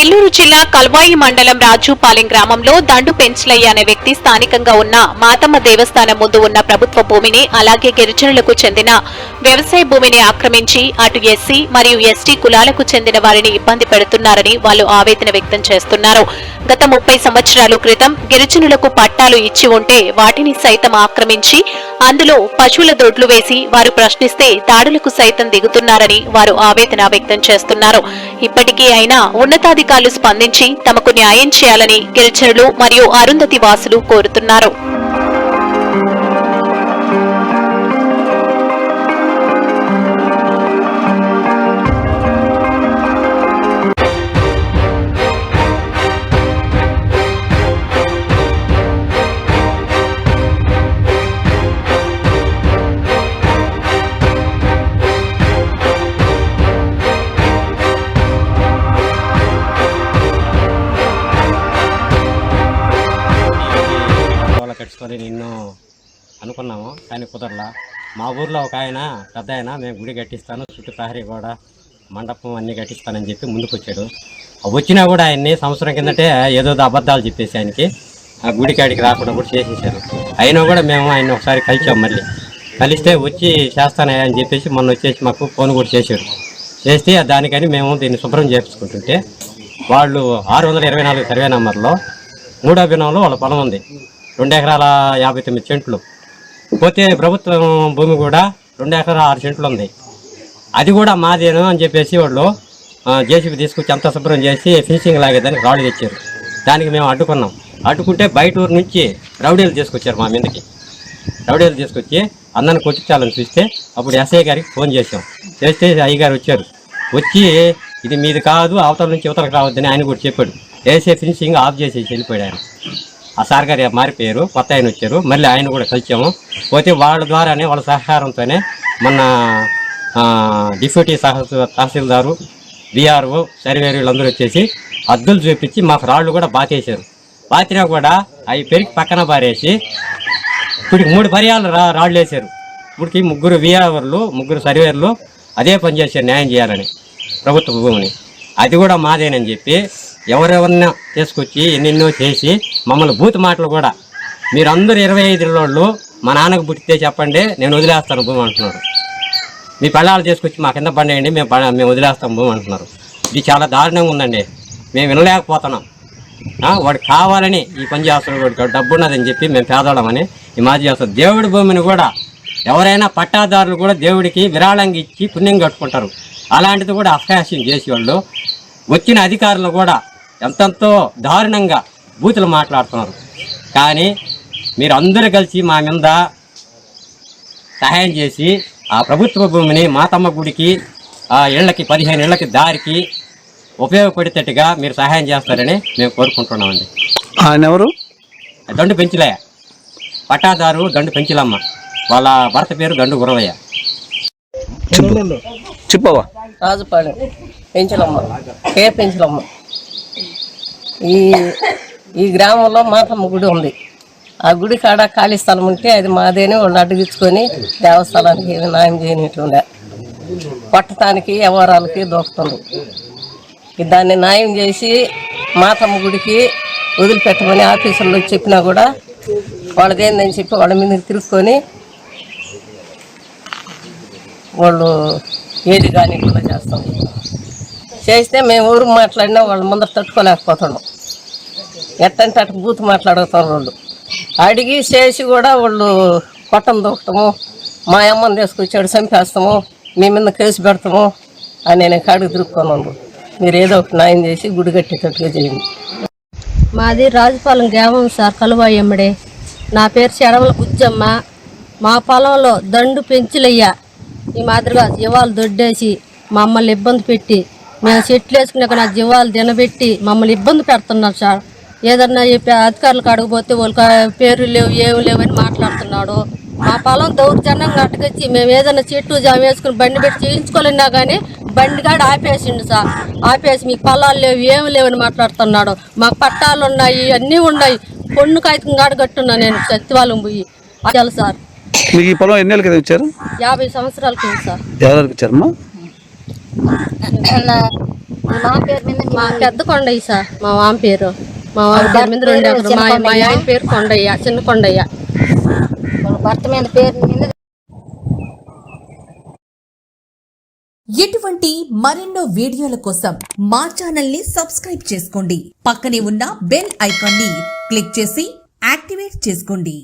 నెల్లూరు జిల్లా కల్వాయి మండలం రాజుపాలెం గ్రామంలో దండు పెంచలయ్య అనే వ్యక్తి స్థానికంగా ఉన్న మాతమ్మ దేవస్థానం ముందు ఉన్న ప్రభుత్వ భూమిని అలాగే గిరిజనులకు చెందిన వ్యవసాయ భూమిని ఆక్రమించి అటు ఎస్సీ మరియు ఎస్టీ కులాలకు చెందిన వారిని ఇబ్బంది పెడుతున్నారని వాళ్ళు ఆవేదన వ్యక్తం చేస్తున్నారు. గత ముప్పై సంవత్సరాల క్రితం గిరిజనులకు పట్టాలు ఇచ్చి ఉంటే వాటిని సైతం ఆక్రమించి అందులో పశువుల దొడ్లు వేసి వారు ప్రశ్నిస్తే దాడులకు సైతం దిగుతున్నారని వారు ఆవేదన వ్యక్తం చేస్తున్నారు. ఇప్పటికీ అయినా ఉన్నతాధికారులు స్పందించి తమకు న్యాయం చేయాలని గిరిజనులు మరియు అరుంధతి వాసులు కోరుతున్నారు. తీసుకొని నిన్ను అనుకున్నాము. కానీ కుదరలా. మా ఊర్లో ఒక ఆయన పెద్ద ఆయన మేము గుడి కట్టిస్తాను చుట్టూ ప్రహరీ కూడా మండపం అన్నీ కట్టిస్తానని చెప్పి ముందుకు వచ్చాడు వచ్చినా కూడా ఆయన్ని సంవత్సరం కిందటే ఏదో అబద్ధాలు చెప్పేసి ఆయనకి ఆ గుడి కాడికి రాకుండా కూడా చేసేసారు అయినా కూడా మేము ఆయన ఒకసారి కలిసాం మళ్ళీ. కలిస్తే వచ్చి చేస్తానయ్యా అని చెప్పేసి మొన్న వచ్చేసి మాకు ఫోన్ కూడా చేశాడు. చేస్తే దానికని మేము దీన్ని శుభ్రం చేసుకుంటుంటే వాళ్ళు ఆరు వందల ఇరవై నాలుగు సర్వే నెంబర్లో మూడో వాళ్ళ పొలం ఉంది. రెండు ఎకరాల యాభై తొమ్మిది సెంట్లు. పోతే ప్రభుత్వం భూమి కూడా రెండు ఎకరాల ఆరు సెంట్లు ఉంది. అది కూడా మాదేను అని చెప్పేసి వాళ్ళు జేసీబీ తీసుకొచ్చి అంత శుభ్రం చేసి ఫినిషింగ్ లాగేదానికి రాళ్ళు తెచ్చారు. దానికి మేము అడ్డుకున్నాం. అడ్డుకుంటే బయట ఊరు నుంచి రౌడీలు తీసుకొచ్చారు మా మీదకి. రౌడీలు తీసుకొచ్చి అందరిని కొట్టించాలని చూస్తే అప్పుడు ఎస్ఐ గారికి ఫోన్ చేసాం చేస్తే అయ్యగారు వచ్చారు. వచ్చి ఇది మీది కాదు అవతల నుంచి ఇవతలకు రావద్దని ఆయన కూడా చెప్పాడు. వేసే ఫినిషింగ్ ఆఫ్ చేసేసి వెళ్ళిపోయాడు ఆయన. ఆ సార్ గారు మారిపోయారు కొత్త ఆయన వచ్చారు మళ్ళీ ఆయన కూడా కలిసాము. పోతే వాళ్ళ ద్వారానే వాళ్ళ సహకారంతోనే మొన్న డిప్యూటీ సహ తహసీల్దారు బీఆర్ఓ సర్వేరు అందరూ వచ్చేసి అద్దులు చూపించి మాకు రాళ్ళు కూడా బాతేశారు బాతినా కూడా అవి పెరిగి పక్కన పారేసి ఇప్పుడు మూడు పర్యాలు రా రాళ్ళు వేశారు. ఇప్పటికి ముగ్గురు విఆర్లు ముగ్గురు సర్వేర్లు అదే పని చేశారు న్యాయం చేయాలని ప్రభుత్వ భూమిని. అది కూడా మాదేనని చెప్పి ఎవరెవరినో తీసుకొచ్చి ఎన్నెన్నో చేసి మమ్మల్ని బూత్ మాటలు కూడా. మీరందరూ ఇరవై ఐదు మా నాన్నకు పుట్టితే చెప్పండి నేను వదిలేస్తాను భూమి అంటున్నారు. మీ పిల్లలు తీసుకొచ్చి మా కింద పండేయండి మేము మేము వదిలేస్తాం భూమి అంటున్నారు. ఇది చాలా దారుణంగా ఉందండి. మేము వినలేకపోతున్నాం. వాడు కావాలని ఈ పని చేస్తున్నాడు వాడికి డబ్బు ఉన్నదని చెప్పి మేము పేదవాళ్ళమని ఈ మాజీ చేస్తాం దేవుడి భూమిని కూడా ఎవరైనా పట్టాదారులు కూడా దేవుడికి విరాళంగా ఇచ్చి పుణ్యం కట్టుకుంటారు. అలాంటిది కూడా అసహాస్యం చేసేవాళ్ళు. వచ్చిన అధికారులు కూడా ఎంతెంతో దారుణంగా బూతులు మాట్లాడుతున్నారు. కానీ మీరు అందరూ కలిసి మా మీద సహాయం చేసి ఆ ప్రభుత్వ భూమిని మాతమ్మ గుడికి ఆ ఇళ్ళకి పదిహేను ఇళ్ళకి దారికి ఉపయోగపడేటట్టుగా మీరు సహాయం చేస్తారని మేము కోరుకుంటున్నామండి. ఆయన ఎవరు? దండు పెంచులయ్య. పట్టాదారు దండు పెంచులమ్మ. వాళ్ళ భర్త పేరు దండు గురవయ్య. చెప్పు. చెప్పవా రాజుపాలెం పెంచలమ్మ. కే పెంచలమ్మ? ఈ ఈ గ్రామంలో మాతమ్మ గుడి ఉంది. ఆ గుడి కాడ ఖాళీ స్థలం ఉంటే అది మాదేని వాళ్ళు అడ్డగించుకొని దేవస్థానానికి ఏమి న్యాయం చేయనిట్టుండే పట్టటానికి వ్యవహారాలకి దోపుతుంది. దాన్ని న్యాయం చేసి మాతమ్మ గుడికి వదిలిపెట్టమని ఆఫీసుల్లో చెప్పినా కూడా వాళ్ళదేందని చెప్పి వాళ్ళ మీద తిరుక్కొని వాళ్ళు ఏది కానీ కూడా చేస్తాం చేస్తే మేము ఊరు మాట్లాడినా వాళ్ళ ముందర తట్టుకోలేకపోతున్నాం. ఎట్టంటే అటు బూత్ మాట్లాడుతారు వాళ్ళు. అడిగి చేసి కూడా వాళ్ళు కొట్టం దొక్కటము మా అమ్మని తీసుకొచ్చాడు చంపేస్తాము మీ మీద కేసు పెడతాము అని నేను కాడికి తిరుక్కొని మీరు ఏదో ఒకటి న్యాయం చేసి గుడి కట్టేటట్టుగా చేయండి. మాది రాజుపాలెం గ్రామం సార్ కలువాయమ్మడే నా పేరు చెడవల బుజ్జమ్మ. మా పొలంలో దండు పెంచులయ్యా. ఈ మాదిరిగా జీవాలు దొడ్డేసి మమ్మల్ని ఇబ్బంది పెట్టి మేము చెట్లు వేసుకున్నాక నా జీవాలు తినబెట్టి మమ్మల్ని ఇబ్బంది పెడుతున్నారు సార్. ఏదన్నా చెప్పి అధికారులకు అడగపోతే వాళ్ళకి పేరు లేవు ఏమి లేవు అని మాట్లాడుతున్నాడు. మా పొలం దౌర్జన్యంగా అట్టుకొచ్చి మేము ఏదైనా చెట్టు జామ వేసుకుని బండి పెట్టి చేయించుకోలేనా కానీ బండి కాడ ఆపేసిండు సార్. ఆపేసి మీకు పొలాలు లేవు ఏమి లేవని మాట్లాడుతున్నాడు. మాకు పట్టాలు ఉన్నాయి అన్నీ ఉన్నాయి. పొన్ను కాగితం కాడ కట్టున్నా నేను సత్యవాలం పోయి. అది సార్. మీకు ఈ పొలం ఎన్ని ఏళ్ళ క్రితం ఇచ్చారు? యాభై సంవత్సరాల కింద సార్. ఎవరికి ఇచ్చారమ్మా. మా పేరు మీద మా పెద్ద కొండయ్య సార్ మా మామ పేరు. మా మామ పేరు మీద రెండు ఎకరాలు. మా మా ఆయన పేరు కొండయ్య చిన్న కొండయ్య. భర్త మీద పేరు మీద ఇటువంటి మరెన్నో వీడియోల కోసం మా ఛానల్ని సబ్స్క్రైబ్ చేసుకోండి. పక్కనే ఉన్న బెల్ ఐకాన్ని క్లిక్ చేసి యాక్టివేట్ చేసుకోండి.